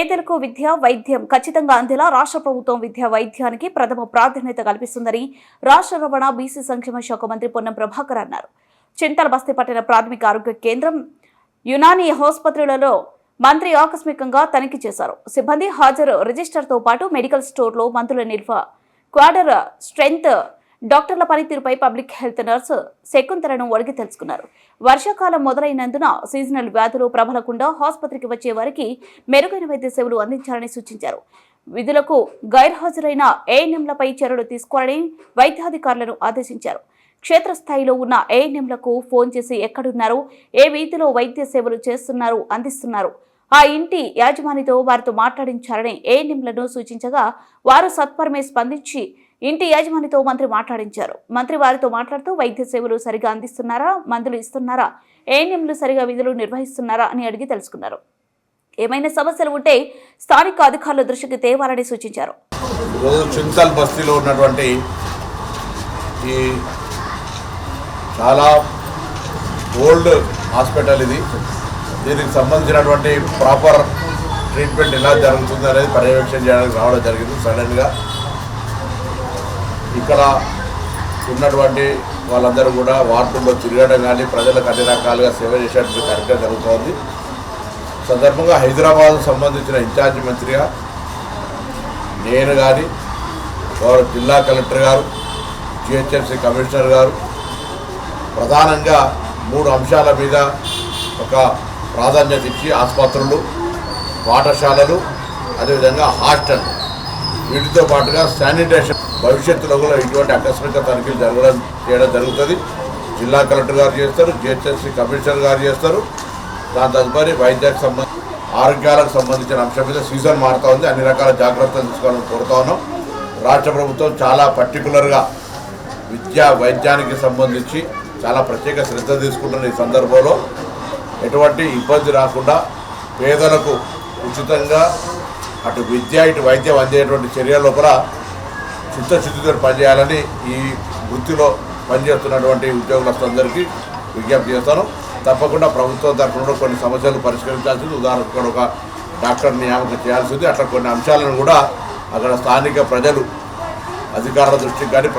పేదలకు విద్య వైద్యం ఖచ్చితంగా అందేలా రాష్ట్ర ప్రభుత్వం విద్యా వైద్యానికి ప్రథమ ప్రాధాన్యత కల్పిస్తుందని రాష్ట్ర రవాణా బీసీ సంక్షేమ శాఖ మంత్రి పొన్నం ప్రభాకర్ అన్నారు. చింతల బస్తీ పట్టణ ప్రాథమిక ఆరోగ్య కేంద్రం యునాని ఆసుపత్రులలో మంత్రి ఆకస్మికంగా తనిఖీ చేశారు. సిబ్బంది హాజరు రిజిస్టర్తో పాటు మెడికల్ స్టోర్లో మంత్రుల నిల్వ క్వార్టర్ స్ట్రెంగ్త్ డాక్టర్ల పనితీరుపై పబ్లిక్ హెల్త్ నర్సు శకుంతలను అడిగి తెలుసుకున్నారు. వర్షాకాలం మొదలైనందున సీజనల్ వ్యాధులు ప్రబలకుండా ఆసుపత్రికి వచ్చే వారికి మెరుగైన వైద్య సేవలు అందించాలని సూచించారు. విధులకు గైర్హాజరైన ఏఎన్ఎంలపై చర్యలు తీసుకోవాలని వైద్యాధికారులను ఆదేశించారు. క్షేత్రస్థాయిలో ఉన్న ఏఎన్ఎంలకు ఫోన్ చేసి ఎక్కడున్నారు ఏ వీధిలో వైద్య సేవలు చేస్తున్నారు అందిస్తున్నారు. ఆ ఇంటి యాజమానితో వారితో మాట్లాడించాలని ఏఎన్ఎంలను సూచించగా వారు సత్వరమే స్పందించి ఇంటి యాజమానితో మంత్రి మాట్లాడించారు. మంత్రి వారితో మాట్లాడుతూ వైద్య సేవలు సరిగా అందిస్తున్నారా? మందులు ఇస్తున్నారా? ఏఎన్ఎంలు సరిగా విధులు నిర్వహిస్తున్నారా అని అడిగి తెలుసుకున్నారు. ఏమైనా సమస్యలు ఉంటే స్థానిక అధికారుల దృష్టికి తేవాలని సూచించారు. చింతల్ బస్తీలో ఉన్నటువంటి ఈ చాలా ఓల్డ్ హాస్పిటల్ ఇది. దీనికి సంబంధించినటువంటి ప్రాపర్ ట్రీట్మెంట్ ఎలా జరుగుతుంది అనేది పర్యవేక్షణ చేయడానికి రావడం జరిగింది సడన్గా. ఇక్కడ ఉన్నటువంటి వాళ్ళందరూ కూడా వార్డుల్లో తిరగడం కానీ ప్రజలకు అన్ని రకాలుగా సేవ చేసేటువంటి కార్యక్రమం జరుగుతోంది. సందర్భంగా హైదరాబాద్ సంబంధించిన ఇన్ఛార్జి మంత్రిగా నేను కానీ గౌరవ జిల్లా కలెక్టర్ గారు జిహెచ్ఎంసీ కమిషనర్ గారు ప్రధానంగా మూడు అంశాల మీద ఒక ప్రాధాన్యత ఇచ్చి ఆసుపత్రులు పాఠశాలలు అదేవిధంగా హాస్టల్ వీటితో పాటుగా శానిటేషన్ భవిష్యత్తులో కూడా ఇటువంటి ఆకస్మిక తనిఖీలు జరగడం చేయడం జరుగుతుంది. జిల్లా కలెక్టర్ గారు చేస్తారు జిహెచ్ఎంసీ కమిషనర్ గారు చేస్తారు. దాని తదుపరి వైద్యకు సంబంధించి ఆరోగ్యాలకు సంబంధించిన అంశం మీద సీజన్ మారుతూ ఉంది. అన్ని రకాల జాగ్రత్తలు తీసుకోవాలని కోరుతా ఉన్నాం. రాష్ట్ర ప్రభుత్వం చాలా పర్టికులర్గా విద్యా వైద్యానికి సంబంధించి చాలా ప్రత్యేక శ్రద్ధ తీసుకుంటున్న ఈ సందర్భంలో ఎటువంటి ఇబ్బంది రాకుండా పేదలకు ఉచితంగా అటు విద్య ఇటు వైద్యం అందేటువంటి చర్యల్లో లోపల చిత్తశుద్ధితో పనిచేయాలని ఈ వృత్తిలో పనిచేస్తున్నటువంటి ఉద్యోగులందరికీ విజ్ఞప్తి చేస్తాను. తప్పకుండా ప్రభుత్వం తరఫున కొన్ని సమస్యలు పరిష్కరించాల్సింది. ఉదాహరణకు ఒక డాక్టర్ నియామకం చేయాల్సింది. అట్లా కొన్ని అంశాలను కూడా అక్కడ స్థానిక ప్రజలు అధికారుల దృష్టికి కానీ